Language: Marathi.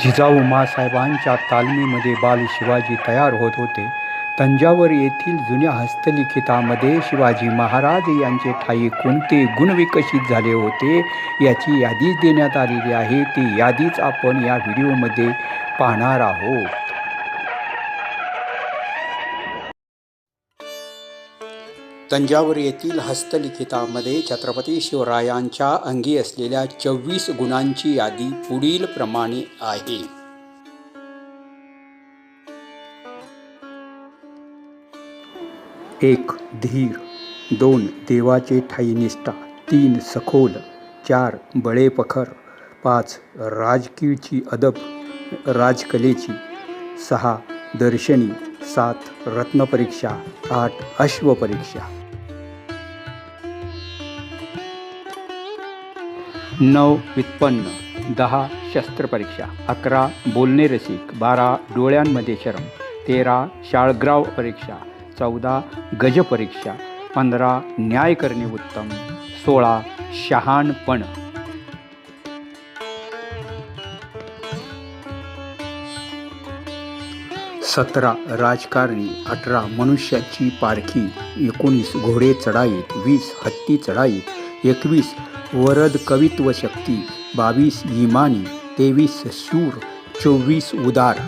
जिजाऊ मासाहेबांच्या तालमीमध्ये बाल शिवाजी तयार होत होते. तंजावर येथील जुन्या हस्तलिखितामध्ये शिवाजी महाराज यांचे ठायी कोणते गुण विकसित झाले होते याची यादी देण्यात आलेली आहे. ती यादीच आपण या व्हिडिओमध्ये पाहणार आहोत. तंजावर येथील हस्तलिखितामध्ये छत्रपती शिवरायांच्या अंगी असलेल्या चोवीस गुणांची यादी पुढील प्रमाणे आहे. एक धीर. दोन देवाचे ठाई निष्ठा. तीन सखोल. चार बळेपखर. पाच राजकीयची अदब राजकलेची. सहा दर्शनी. सात रत्नपरीक्षा आठ अश्वपरीक्षा नऊ व्युत्पन्न दहा शस्त्रपरीक्षा अकरा बोलणे रसिक बारा डोळ्यांमध्ये शरम तेरा शाळग्राव परीक्षा चौदा गज परीक्षा पंधरा न्याय करणे उत्तम सोळा शहाणपण. सतरा राजकारणी अठरा मनुष्याची पारखी एकोणीस घोडे चढाईत वीस हत्ती चढाईत एकवीस वरद कवित्व शक्ती बावीस इमानी तेवीस शूर चोवीस उदार.